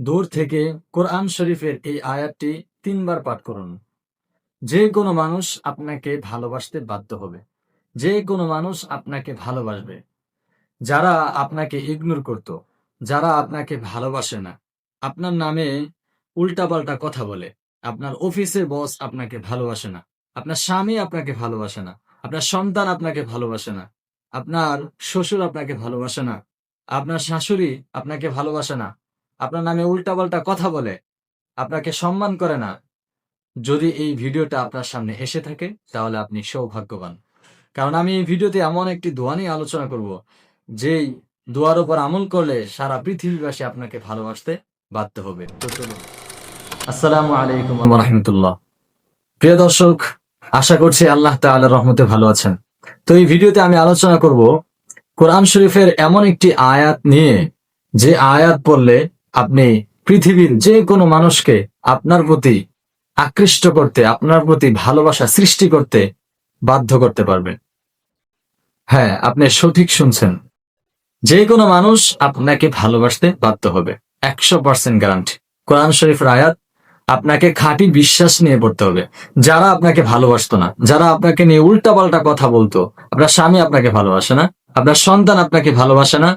দূর থেকে কোরআন শরীফের এই আয়াতটি তিনবার পাঠ করুন। যে কোনো মানুষ আপনাকে ভালোবাসতে বাধ্য হবে। যে কোনো মানুষ আপনাকে ভালোবাসবে। যারা আপনাকে ইগনোর করত, যারা আপনাকে ভালোবাসে না, আপনার নামে উল্টাপাল্টা কথা বলে, আপনার অফিসের বস আপনাকে ভালোবাসে না, আপনার স্বামী আপনাকে ভালোবাসে না, আপনার সন্তান আপনাকে ভালোবাসে না, আপনার শ্বশুর আপনাকে ভালোবাসে না, আপনার শাশুড়ি আপনাকে ভালোবাসে না আপনার নামে উল্টাপাল্টা কথা বলে, আপনাকে সম্মান করে না। যদি এই ভিডিওটা আপনার সামনে এসে থাকে, তাহলে আপনি সৌভাগ্যবান। কারণ আমি এই ভিডিওতে এমন একটি দোয়া নিয়ে আলোচনা করব, যেই দোয়ার উপর আমল করলে সারা পৃথিবীবাসী আপনাকে ভালোবাসতে বাধ্য হবে। তো চলুন। আসসালামু আলাইকুম রহমতুল্লাহ। প্রিয় দর্শক, আশা করছি আল্লাহ তাআলা রহমতে ভালো আছেন। তো এই ভিডিওতে আমি আলোচনা করব, কোরআন শরীফের এমন একটি আয়াত নিয়ে, যে আয়াত পড়লে আপনি পৃথিবীর যে কোনো মানুষকে আপনার প্রতি আকৃষ্ট করতে, আপনার প্রতি ভালোবাসা সৃষ্টি করতে বাধ্য করতে পারবেন। হ্যাঁ আপনি সঠিক শুনছেন। যে কোনো মানুষ আপনাকে ভালোবাসতে বাধ্য হবে, একশো পার্সেন্ট গ্যারান্টি কোরআন শরীফ আয়াত, আপনাকে খাঁটি বিশ্বাস নিয়ে পড়তে হবে। যারা আপনাকে ভালোবাসতো না, যারা আপনাকে নিয়ে উল্টাপাল্টা কথা বলতো, আপনার স্বামী আপনাকে ভালোবাসে না, আপনার সন্তান আপনাকে ভালোবাসে না,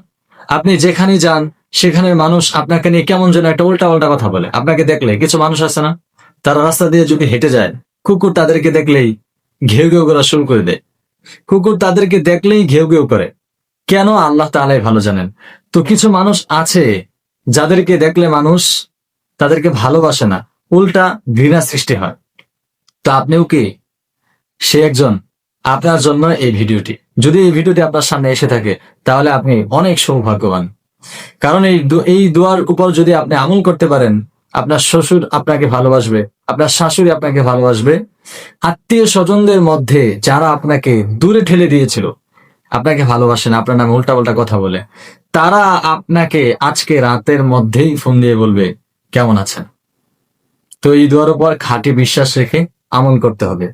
আপনি যেখানে যান সেখানের মানুষ আপনাকে নিয়ে কেমন যেন একটা উল্টা উল্টা কথা বলে। আপনাকে দেখলে কিছু মানুষ আছে না? তারা রাস্তা দিয়ে যদি হেঁটে যায়, কুকুর তাদেরকে দেখলেই ঘেউ ঘেউ করা শুরু করে দেয়। কুকুর তাদেরকে দেখলেই ঘেউ ঘেউ করে। কেন আল্লাহ তাআলাই ভালো জানেন? তো কিছু মানুষ আছে যাদেরকে দেখলে মানুষ তাদেরকে ভালোবাসে না। উল্টা ঘৃণা সৃষ্টি হয়। তো আপনিও কি? সে একজন। আপনার জন্য এই ভিডিওটি। যদি এই ভিডিওটি আপনার সামনে এসে থাকে, তাহলে আপনি অনেক সৌভাগ্যবান। কারণ এই এই দোয়ার উপর যদি আপনি আমল করতে পারেন, আপনার শ্বশুর আপনাকে ভালোবাসবে, আপনার শাশুড়ি আপনাকে ভালোবাসবে। আত্মীয় স্বজনদের মধ্যে যারা আপনাকে দূরে ঠেলে দিয়েছিল, আপনাকে ভালোবাসে না, আপনার নামে উল্টাপাল্টা কথা বলে, তারা আপনাকে আজকে রাতের মধ্যেই ফোন দিয়ে বলবে, কেমন আছেন? তো এই দোয়ার উপর খাঁটি বিশ্বাস রেখে আমল করতে হবে।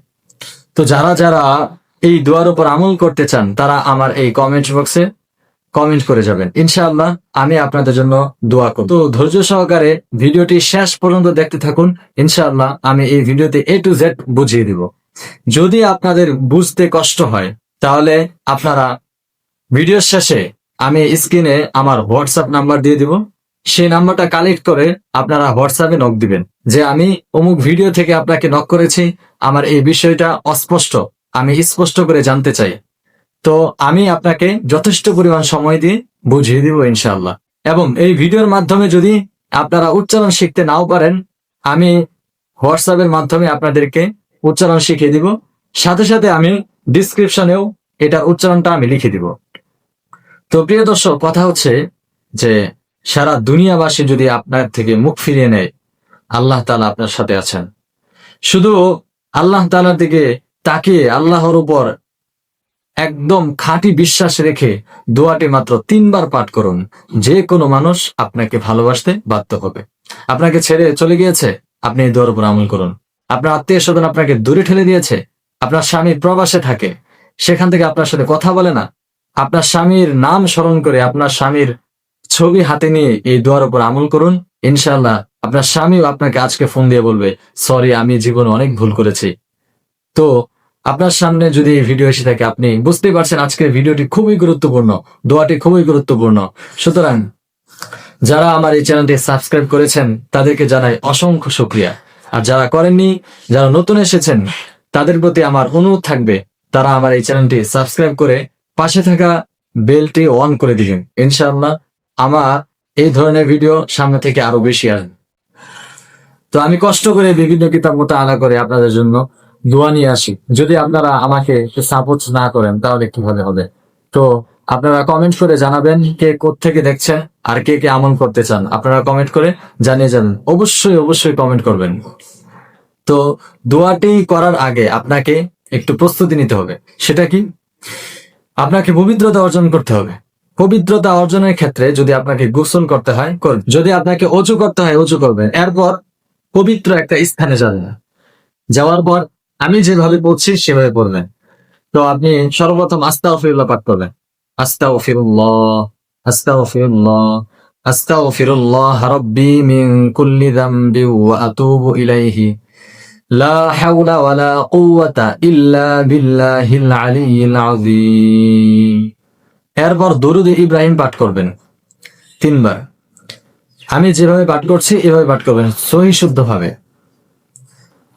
তো যারা যারা এই দোয়ার উপর আমল করতে চান, তারা আমার এই কমেন্ট বক্সে কমেন্ট করে যাবেন। ইনশাআল্লাহ আমি আপনাদের জন্য দোয়া করব। তো ধৈর্য সহকারে ভিডিওটি শেষ পর্যন্ত দেখতে থাকুন। ইনশাআল্লাহ আমি এই ভিডিওতে এ টু জেড বুঝিয়ে দিব। যদি আপনাদের বুঝতে কষ্ট হয়, তাহলে আপনারা ভিডিওর শেষে আমি স্ক্রিনে আমার হোয়াটসঅ্যাপ নাম্বার দিয়ে দিব। সেই নাম্বারটা কালেক্ট করে আপনারা হোয়াটসঅ্যাপে নক দিবেন। যে আমি অমুক ভিডিও থেকে আপনাকে নক করেছি, আমার এই বিষয়টা অস্পষ্ট, আমি স্পষ্ট করে জানতে চাই। তো আমি আপনাকে যথেষ্ট পরিমাণ সময় দিয়ে বুঝিয়ে দিব ইনশাল্লাহ এবং এই ভিডিওর মাধ্যমে যদি আপনারা উচ্চারণ শিখতে নাও পারেন, আমি হোয়াটসঅ্যাপের মাধ্যমে আপনাদেরকে উচ্চারণ শিখিয়ে দিব। সাথে সাথে আমি ডিসক্রিপশনেও এটা উচ্চারণটা আমি লিখে দিব। তো প্রিয় দর্শক, কথা হচ্ছে যে সারা দুনিয়াবাসী যদি আপনার থেকে মুখ ফিরিয়ে নেয়, আল্লাহ তালা আপনার সাথে আছেন। শুধু আল্লাহ তালার দিকে তাকিয়ে আল্লাহর উপর একদম খাঁটি বিশ্বাস রেখে দোয়াটি মাত্র তিনবার পাঠ করুন। যে কোনো মানুষ আপনাকে ভালোবাসতে বাধ্য হবে। আপনাকে ছেড়ে চলে গিয়েছে, আপনি এই দোয়ার উপর আমল করুন। আপনার আত্মীয় স্বজন আপনাকে দূরে ঠেলে দিয়েছে, আপনার স্বামী প্রবাসে থাকে, সেখান থেকে আপনার সাথে কথা বলে না। আপনার স্বামীর নাম স্মরণ করে আপনার স্বামীর ছবি হাতে নিয়ে এই দোয়ার উপর আমল করুন। ইনশাআল্লাহ আপনার স্বামীও আপনাকে আজকে ফোন দিয়ে বলবে, সরি, আমি জীবনে অনেক ভুল করেছি। তো আপনার সামনে যদি এই ভিডিও এসে থাকে, আপনি বুঝতেই পারছেন আজকের ভিডিওটি খুবই গুরুত্বপূর্ণ, দোয়াটি খুবই গুরুত্বপূর্ণ। সুতরাং, যারা আমার এই চ্যানেলটি সাবস্ক্রাইব করেছেন, তাদেরকে জানাই অসংখ্য শুক্রিয়া। আর যারা করেননি, যারা নতুন এসেছেন, তাদের প্রতি আমার অনুরোধ থাকবে, তারা আমার এই চ্যানেলটি সাবস্ক্রাইব করে পাশে থাকা বেলটি অন করে দিবেন। ইনশাআল্লাহ, আমার এই ধরনের ভিডিও সামনে থেকে আরও বেশি আসবে। তো আমি কষ্ট করে বিভিন্ন কিতাব মতো আলা করে আপনাদের জন্য দোয়া নিয়ে আসি। যদি আপনারা আমাকে সাপোর্ট না করেন, তাহলে কীভাবে হবে? তো আপনারা কমেন্ট করে জানাবেন কে থেকে দেখছেন আর কে কে আমল করতে চান। আপনারা কমেন্ট করে জানিয়ে যাবেন। অবশ্যই অবশ্যই কমেন্ট করবেন। তো দোয়াটি করার আগে আপনাকে একটু প্রস্তুতি নিতে হবে। সেটা কি? আপনাকে পবিত্রতা অর্জন করতে হবে। পবিত্রতা অর্জনের ক্ষেত্রে যদি আপনাকে গোসল করতে হয়, করবেন। যদি আপনাকে অজু করতে হয়, অজু করবেন। এরপর পবিত্র একটা স্থানে যাবেন। যাওয়ার পর আমি যেভাবে পড়ছি, সেভাবে পড়বেন। তো আপনি সর্বপ্রথম আস্তা ফিরুল্লাহ পাঠ করবেন। আস্তা ফিরুল্লাহ আস্তা ফিরুল্লাহ আস্তাগফিরুল্লাহ রাব্বি মিন কুল্লি যামবি ওয়া আতুবু ইলাইহি। লা হাওলা ওয়ালা কুওয়াতা ইল্লা বিল্লাহিল আলিয়্যিল আযীম। এরপর দরুদ ইব্রাহিম পাঠ করবেন। তিনবার। আমি যেভাবে পাঠ করছি, এভাবে পাঠ করবেন। সহি শুদ্ধভাবে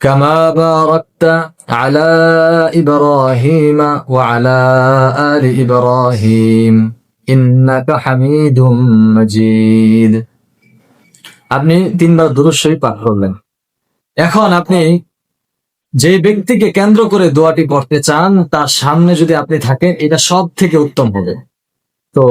كما باركت على إبراهيم وعلى آل إبراهيم إنك حميد مجيد আপনি তিনবার দুরুশ্বরী পাঠ করলেন এখন আপনি যে ব্যক্তিকে কেন্দ্র করে দোয়াটি পড়তে চান তার সামনে যদি আপনি থাকেন এটা সব থেকে উত্তম হবে তো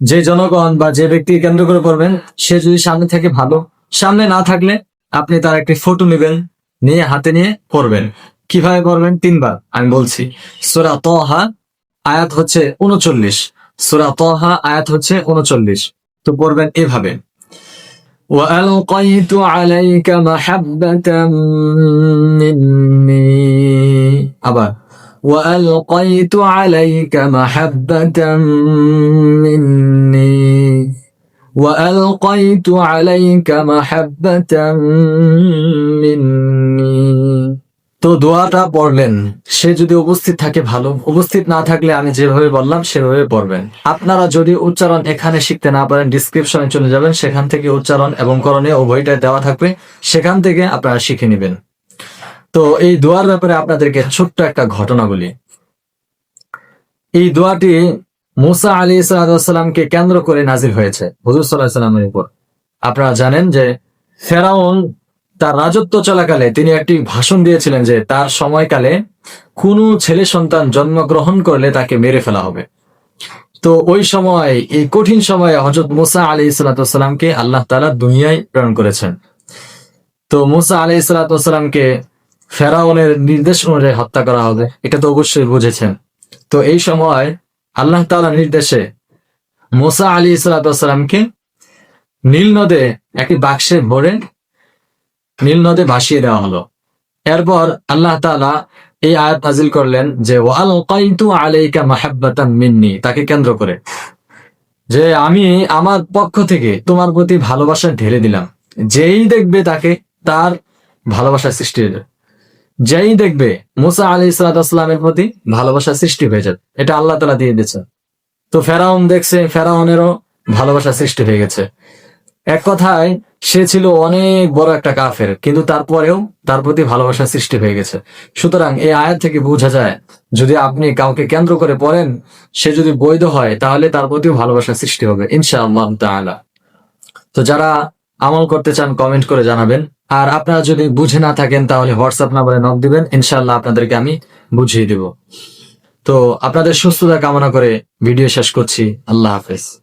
যে জনগণ বা যে ব্যক্তিকে কেন্দ্র করে পড়বেন সে যদি সামনে থেকে ভালো সামনে না থাকলে আপনি তার একটি ফটো নেবেন নিয়ে হাতে নিয়ে পড়বেন কিভাবে পড়বেন তিনবার আমি বলছি সুরা তহা আয়াত হচ্ছে উনচল্লিশ সুরা তহা আয়াত হচ্ছে উনচল্লিশ তো পড়বেন এভাবে وألقيت عليك محبة مني أبا وألقيت عليك محبة مني وألقيت عليك محبة مني তো দোয়াটা পড়লেন সে যদি উপস্থিত থাকে ভালো উপস্থিত না থাকলে আমি যেভাবে বললাম সেভাবে পড়বেন আপনারা যদি উচ্চারণ এখানে শিখতে না পারেন ডিসক্রিপশনে চলে যাবেন সেখান থেকে উচ্চারণ এবং করণীয় উভয়টা দেওয়া থাকবে সেখান থেকে আপনারা শিখে নেবেন তো এই দোয়ার ব্যাপারে আপনাদেরকে ছোট্ট একটা ঘটনা বলি এই দোয়াটি মুসা আলী সালামকে কেন্দ্র করে নাজির হয়েছে হুজুর সাল্লাহ সাল্লামের উপর। আপনারা জানেন যে ফেরাউন তার রাজত্ব চলাকালে তিনি একটি ভাষণ দিয়েছিলেন যে তার সময়কালে কোনো ছেলে সন্তান জন্মগ্রহণ করলে তাকে মেরে ফেলা হবে। তো ওই সময়, এই কঠিন সময়ে হজরত মুসা আলী সালাতামকে আল্লাহ তালা দুনিয়ায় প্রেরণ করেছেন। তো মুসা আলী সালাতামকে ফেরাউনের নির্দেশ অনুযায়ী হত্যা করা হবে, এটা তো অবশ্যই বুঝেছেন। তো এই সময় আল্লাহ তালা নির্দেশে মোসা আলী সালাতামকে নীল নদে একটি বাক্সে ভরে নীল নদে ভাসিয়ে দেওয়া হলো। এরপর আল্লাহ তাআলা এই আয়াত নাজিল করলেন যে ওয়াল কাইতু আলাইকা মাহাব্বাতাম মিন্নি তাকে কেন্দ্র করে। যে, আমি আমার পক্ষ থেকে তোমার প্রতি ভালোবাসা ঢেলে দিলাম। যেই দেখবে তাকে তার ভালোবাসা সৃষ্টি হয়ে যেই দেখবে মুসা আলী সালাতামের প্রতি ভালোবাসা সৃষ্টি হয়ে যাবে এটা আল্লাহ তালা দিয়ে দিয়েছে। তো ফেরাউন দেখছে, ফেরাউনেরও ভালোবাসা সৃষ্টি হয়ে গেছে। এক কথায়, সে ছিল অনেক বড় একটা কাফের, কিন্তু তারপরেও তার প্রতি ভালোবাসা সৃষ্টি হয়ে গেছে। সুতরাং এই আয়াত থেকে বোঝা যায়, যদি আপনি কাউকে কেন্দ্র করে পড়েন, সে যদি বৈধ হয়, তাহলে তার প্রতিও ভালোবাসা সৃষ্টি হবে, ইনশাআল্লাহ তো যারা আমল করতে চান কমেন্ট করে জানাবেন। আর আপনারা যদি বুঝে না থাকেন, তাহলে হোয়াটসঅ্যাপ নাম্বারে নক দিবেন। ইনশাল্লাহ আপনাদেরকে আমি বুঝিয়ে দিব। তো আপনাদের সুস্থতা কামনা করে ভিডিও শেষ করছি। আল্লাহ হাফেজ।